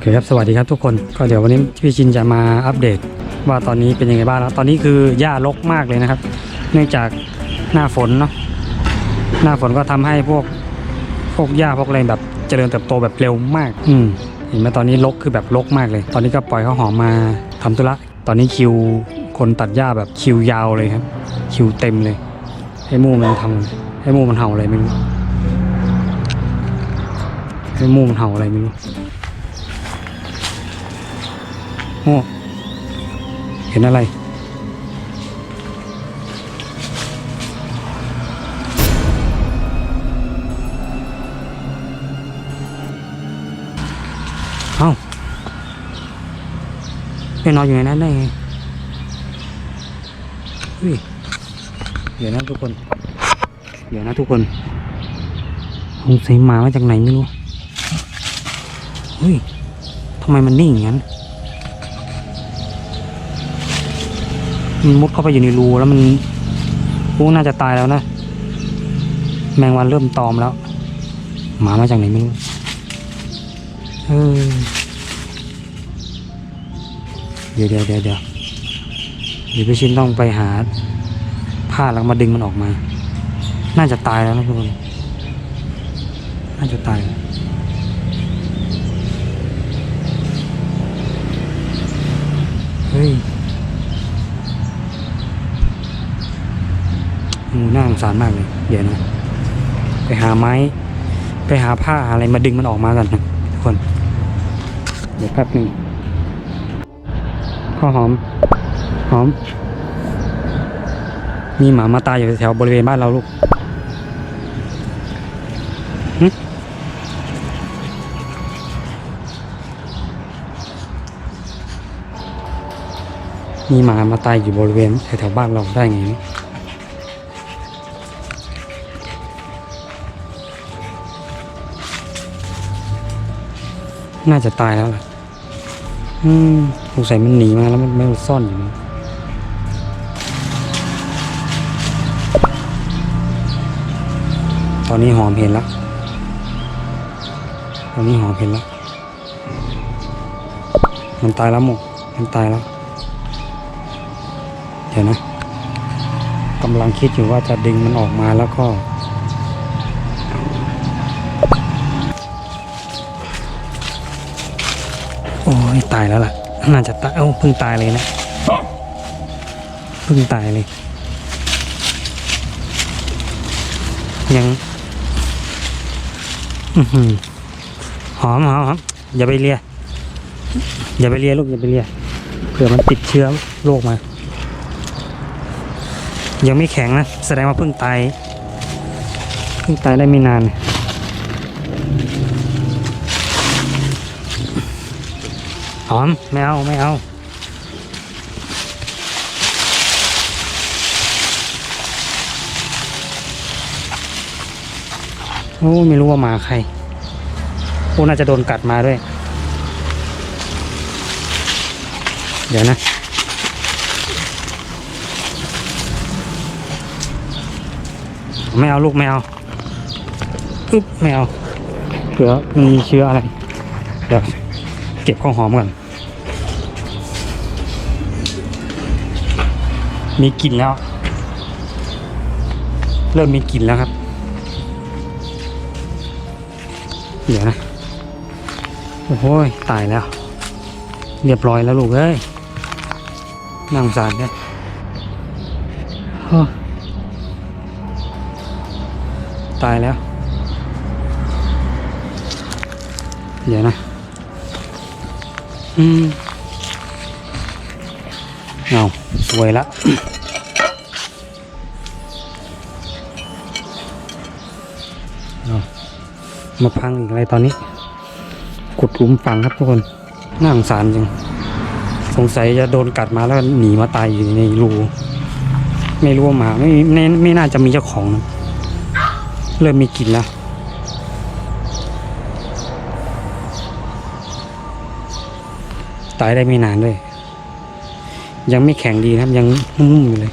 เคครับ สวัสดีครับทุกคน ก็เดี๋ยววันนี้พี่ชินจะมาอัปเดตว่าตอนนี้เป็นยังไงบ้างแล้วตอนนี้คือหญ้ารกมากเลยนะครับ เนื่องจากหน้าฝนเนาะ หน้าฝนก็ทำให้พวกพวกหญ้าพวกอะไรแบบเจริญเติบโตแบบเร็วมาก อืมเห็นไหมตอนนี้รกคือแบบรกมากเลย ตอนนี้ก็ปล่อยเขาหอมมาทำธุระ ตอนนี้คิวคนตัดหญ้าแบบคิวยาวเลยครับ คิวเต็มเลย ให้มูมันทำให้มูมันเห่าอะไรไม่รู้ให้มูมันเห่าอะไรไม่รู้ โอ้เห็นอะไร เอ้าไปนอนอยู่ในนั้นได้ไงเฮ้ยเดี๋ยวนะทุกคน เดี๋ยวนะทุกคนสงสัยมามาจากไหนไม่รู้เฮ้ยทำไมมันนิ่งอย่างนั้น มันมุดเข้าไปอยู่ในรูแล้วมันพวกน่าจะตายแล้วนะ แมงวันเริ่มตอมแล้ว หมามาจากไหนไม่รู้เออเดี๋ยวเดี๋ยวเดี๋ยวเดี๋ยวเดี๋ยวพี่ชินต้องไปหาผ้าแล้วมาดึงมันออกมา น่าจะตายแล้วนะทุกคน น่าจะตายแล้วเฮ้ย โอ้น่าสงสารมากเลยเดี๋ยวนะ ไปหาไม้ ไปหาผ้าอะไรมาดึงมันออกมากันนะทุกคน เดี๋ยวแป๊บหนึ่งข้าวหอม หอม มีหมามาตายอยู่แถวบริเวณบ้านเราลูกมีหมามาตายอยู่บริเวณแถวๆบ้านเราได้ไง น่าจะตายแล้วล่ะ อืมสงสัยมันหนีมาแล้วมันไม่ซ่อนอยู่นะตอนนี้หอมเห็นแล้ว ตอนนี้หอมเห็นแล้ว มันตายแล้วหมกมันตายแล้ว เดี๋ยวนะกำลังคิดอยู่ว่าจะดึงมันออกมาแล้วก็ ตายแล้วล่ะ น่าจะตาย เอ้าเพิ่งตายเลยนะเพิ่งตายเลย ยัง อือหือหอมหอมอมอย่าไปเลีย อย่าไปเลียลูกอย่าไปเลียเผื่อมันติดเชื้อโรคมา ยังไม่แข็งนะ แสดงว่าเพิ่งตาย เพิ่งตายได้ไม่นาน หอมไม่เอาไม่เอาโอ้ไม่รู้ว่าหมาใครโอ้น่าจะโดนกัดมาด้วย เดี๋ยวนะ ไม่เอาลูกไม่เอาอึ๊บไม่เอาเผื่อมีเชื้ออะไร เดี๋ยวเก็บข้าวหอมก่อน มีกลิ่นแล้ว เริ่มมีกลิ่นแล้วครับ เดี๋ยวนะ โอ้โหยตายแล้ว เรียบร้อยแล้วลูกเอ้ยน่งสารเนี่ยตายแล้ว เดี๋ยวนะ อืมเอาสวยละ มาพังอีกอะไรตอนนี้ ขุดหลุมฝังครับทุกคนน่าสงสารจริงสงสัยจะโดนกัดมาแล้วหนีมาตายอยู่ในรู ไม่รู้ว่าหมาไม่ไม่ไม่น่าจะมีเจ้าของนะเริ่มมีกลิ่นแล้วตายได้ไม่นานด้วย ยังไม่แข็งดีนะครับยังนุ่มๆอยู่เลย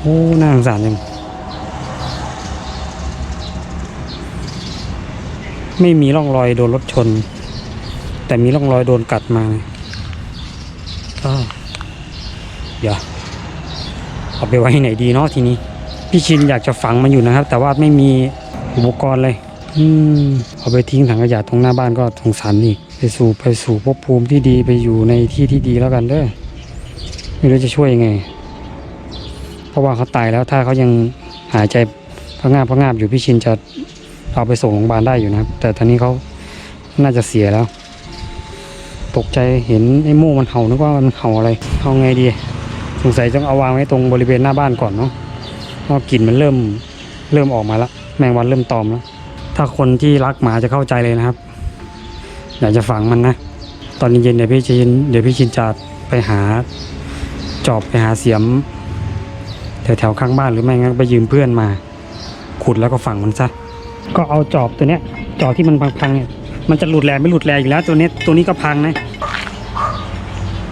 โอ้น่าสงสารจัง ไม่มีร่องรอยโดนรถชน แต่มีร่องรอยโดนกัดมาก็เดี๋ยวเอาไปไว้ไหนดีเนาะทีนี้ พี่ชินอยากจะฝังมันอยู่นะครับ แต่ว่าไม่มีอุปกรณ์เลย อืมเอาไปทิ้งถังขยะตรงหน้าบ้านก็สงสารนี่ไปสู่ไปสู่ภพภูมิที่ดีไปอยู่ในที่ที่ดีแล้วกันเด้อไม่รู้จะช่วยยังไง เพราะว่าเขาตายแล้วถ้าเขายังหายใจพระงาบพะงาบอยู่พี่ชินจะ เอาไปส่งโรงพยาบาลได้อยู่นะครับ แต่ตอนนี้เขาน่าจะเสียแล้ว ตกใจเห็นไอ้โม่มันเห่านึกว่ามันเห่าอะไรเอาไงดี สงสัยต้องเอาวางไว้ตรงบริเวณหน้าบ้านก่อนเนาะเพราะกลิ่นมันเริ่มเริ่มออกมาแล้วแมงวันเริ่มตอมแล้วถ้าคนที่รักหมาจะเข้าใจเลยนะครับ อยากจะฝังมันนะ ตอนเย็นๆเดี๋ยวพี่ชินเดี๋ยวพี่ชินจะไปหาจอบไปหาเสียมแถวๆข้างบ้านหรือไม่งั้นไปยืมเพื่อนมา ขุดแล้วก็ฝังมันซะ ก็เอาจอบตัวเนี้ย จอบที่มันพังๆเนี่ย มันจะหลุดแรงไม่หลุดแรงอยู่แล้ว ตัวนี้ตัวนี้ก็พังนะ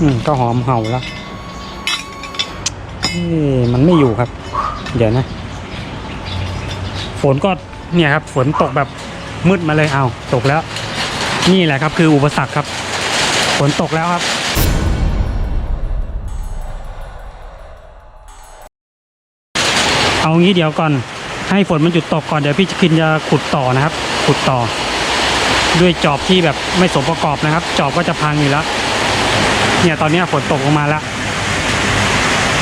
อืมก็หอมเห่าแล้วเอ๊มันไม่อยู่ครับ เดี๋ยวนะ ฝนก็เนี่ยครับ ฝนตกแบบมืดมาเลยเอาตกแล้ว นี่แหละครับ คืออุปสรรคครับ ฝนตกแล้วครับเอางี้เดี๋ยวก่อน ให้ฝนมันหยุดตกก่อนเดี๋ยวพี่คินจะขุดต่อนะครับ ขุดต่อ ด้วยจอบที่แบบไม่สมประกอบนะครับ จอบก็จะพังอยู่แล้ว เนี่ยตอนนี้ฝนตกลงมาแล้ว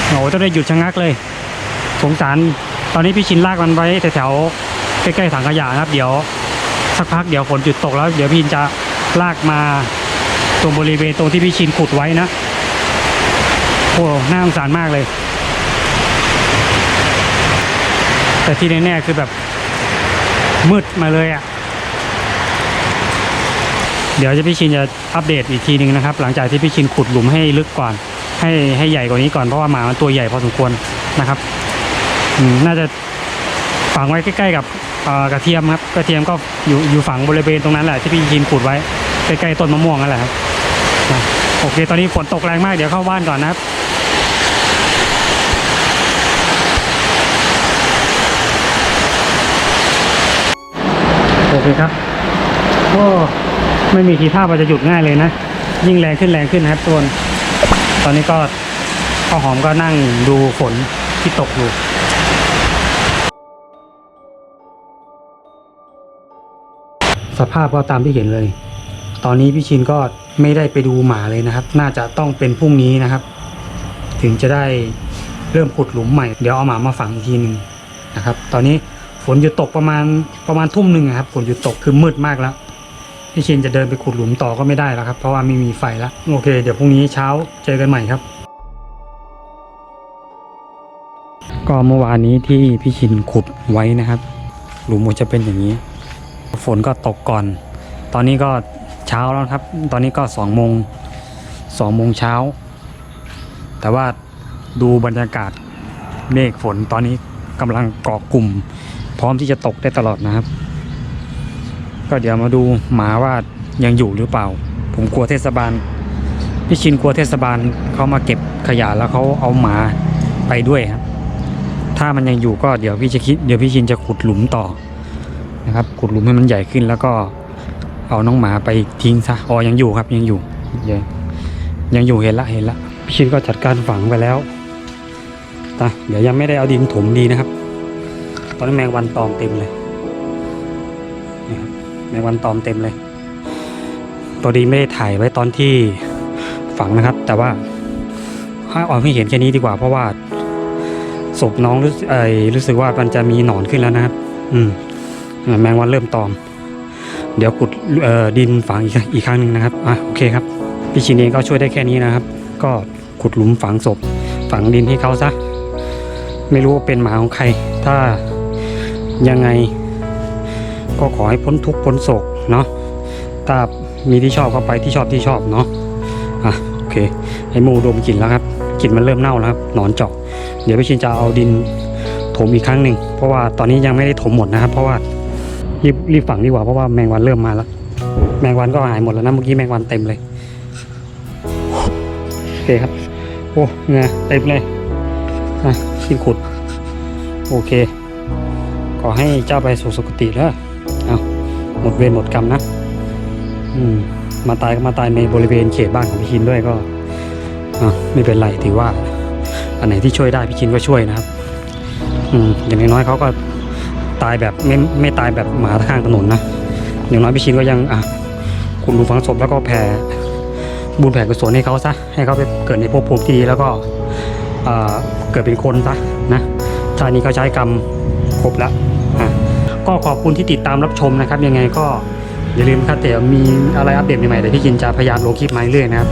โอ้โหต้องได้หยุดชะงักเลย สงสาร ตอนนี้พี่ชินลากมันไว้แถวๆใกล้ๆถังขยะนะครับ เดี๋ยวสักพักเดี๋ยวฝนหยุดตกแล้ว เดี๋ยวพี่ชินจะลากมาตรงบริเวณตรงที่พี่ชินขุดไว้นะโอ้น่าสงสารมากเลย แต่ที่แน่ๆคือแบบมืดมาเลยอะ่ะ เดี๋ยวจะพี่ชินจะอัปเดตอีกทีหนึ่งนะครับ หลังจากที่พี่ชินขุดหลุมให้ลึกก่อน ให้ให้ใหญ่กว่านี้ก่อนเพราะว่าหมามันตัวใหญ่พอสมควรนะครับน่าจะฝังไว้ใกล้ๆกับกระเทียมครับกระเทียมก็อยู่อยู่ฝังบริเวณตรงนั้นแหละที่พี่ชินขุดไว้ใกล้ๆต้นมะม่วงนั่นแหละครับอะโอเค ตอนนี้ฝนตกแรงมากเดี๋ยวเข้าบ้านก่อนนะครับ โอเคครับก็ไม่มีทีท่าว่าจะหยุดง่ายเลยนะ ยิ่งแรงขึ้นแรงขึ้นนะครับตัวนตอนนี้ก็ข้าวหอมก็นั่งดูฝนที่ตกอยู่สภาพก็ตามที่เห็นเลย ตอนนี้พี่ชินก็ไม่ได้ไปดูหมาเลยนะครับ น่าจะต้องเป็นพรุ่งนี้นะครับ ถึงจะได้เริ่มขุดหลุมใหม่ เดี๋ยวเอาหมามาฝังอีกทีหนึ่งนะครับ ตอนนี้ นหยุดตกประมาณประมาณทุ่มหนึ่งครับฝนหยุดตกคือมืดมากแล้วพี่ชินจะเดินไปขุดหลุมต่อก็ไม่ได้แล้วครับ เพราะว่าไม่มีไฟแล้วโอเค เดี๋ยวพรุ่งนี้เช้าเจอกันใหม่ครับ ก็เมื่อวานนี้ที่พี่ชินขุดไว้นะครับ หลุมมันจะเป็นอย่างนี้ ฝนก็ตกก่อน ตอนนี้ก็เช้าแล้วครับ ตอนนี้ก็สองโมงสองโมงเช้า แต่ว่าดูบรรยากาศเมฆฝนตอนนี้ กำลังเกาะกลุ่ม พร้อมที่จะตกได้ตลอดนะครับ ก็เดี๋ยวมาดูหมาว่ายังอยู่หรือเปล่า ผมกลัวเทศบาลพี่ชินกลัวเทศบาลเขามาเก็บขยะแล้วเขาเอาหมาไปด้วยครับถ้ามันยังอยู่ก็เดี๋ยวพี่จะคิดเดี๋ยวพี่ชินจะขุดหลุมต่อนะครับ ขุดหลุมให้มันใหญ่ขึ้นแล้วก็เอาน้องหมาไปทิ้งซะอ๋อยังอยู่ครับยังอยู่ยังยังอยู่เห็นละเห็นละพี่ชินก็จัดการฝังไปแล้ว ตาเดี๋ยวยังไม่ได้เอาดินถมดีนะครับ ตอนนี้แมงวันตอมเต็มเลยนี่ครับแมงวันตอมเต็มเลย ตัวดีไม่ได้ถ่ายไว้ตอนที่ฝังนะครับ แต่ว่าถ้าออกให้เห็นแค่นี้ดีกว่า เพราะว่าศพน้องรู้สึกเอ่ยรู้สึกว่ามันจะมีหนอนขึ้นแล้วนะครับ อืมแมงวันเริ่มตอม เดี๋ยวขุดเอ่อดินฝังอีกอีกครั้งหนึ่งนะครับอะโอเคครับพี่ชินเองก็ช่วยได้แค่นี้นะครับ ก็ขุดหลุมฝังศพฝังดินให้เขาซะ ไม่รู้ว่าเป็นหมาของใคร ถ้ายังไง ก็ขอให้พ้นทุกข์พ้นโศกเนาะถ้ามีที่ชอบก็ไปที่ชอบที่ชอบเนาะอะโอเคไอ้หมูดมกลิ่นแล้วครับกลิ่นมันเริ่มเน่าแล้วครับหนอนเจาะเดี๋ยวพี่ชินจะเอาดินถมอีกครั้งหนึ่งเพราะว่าตอนนี้ยังไม่ได้ถมหมดนะครับ เพราะว่ารีบรีบฝังดีกว่าเพราะว่าแมงวันเริ่มมาแล้ว แมงวันก็หายหมดแล้วนะเมื่อกี้แมงวันเต็มเลยโอเคครับโอ้เงยเต็มเลยอะ ชินขุด โอเค ขอให้เจ้าไปสู่สุคติแล้วเอาหมดเวรหมดกรรมนะ อืม มาตายก็มาตายในบริเวณเขตบ้านของพี่ชินด้วยก็อะไม่เป็นไรถือว่า อันไหนที่ช่วยได้พี่ชินก็ช่วยนะครับ อืม อย่างน้อยเขาก็ตายแบบไม่ไม่ตายแบบหมาข้างถนนนะอย่างน้อยพี่ชินก็ยังอะคุมดูฝังศพแล้วก็แผ่บุญแผ่กุศลให้เขาซะให้เขาไปเกิดในภพภูมิที่ดีแล้วก็ เกิดเป็นคนซะนะชาตินี้เขาใช้กรรมครบแล้วอะก็ขอบคุณที่ติดตามรับชมนะครับ ยังไงก็อย่าลืมครับแต่มีอะไรอัปเดตใหม่ๆเดี๋ยวพี่กินจะพยายามลงคลิปมาเรื่อยนะครับ